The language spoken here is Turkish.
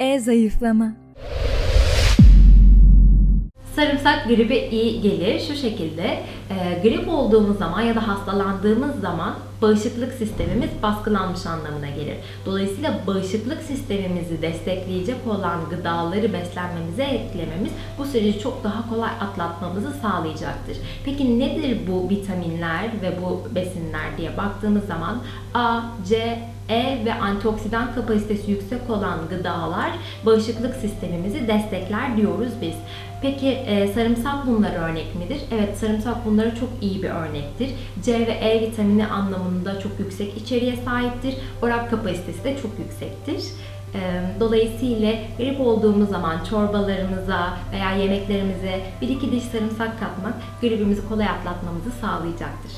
E zayıflama. Sarımsak gribe iyi gelir. Şu şekilde e, grip olduğumuz zaman ya da hastalandığımız zaman bağışıklık sistemimiz baskılanmış anlamına gelir. Dolayısıyla bağışıklık sistemimizi destekleyecek olan gıdaları beslenmemize eklememiz bu süreci çok daha kolay atlatmamızı sağlayacaktır. Peki nedir bu vitaminler ve bu besinler diye baktığımız zaman A, C, E ve antioksidan kapasitesi yüksek olan gıdalar bağışıklık sistemimizi destekler diyoruz biz. Peki e, sarımsak bunlara örnek midir? Evet sarımsak bunlara çok iyi bir örnektir. C ve E vitamini anlamında çok yüksek içeriğe sahiptir. Orak kapasitesi de çok yüksektir. E, Dolayısıyla grip olduğumuz zaman çorbalarımıza veya yemeklerimize bir iki diş sarımsak katmak gribimizi kolay atlatmamızı sağlayacaktır.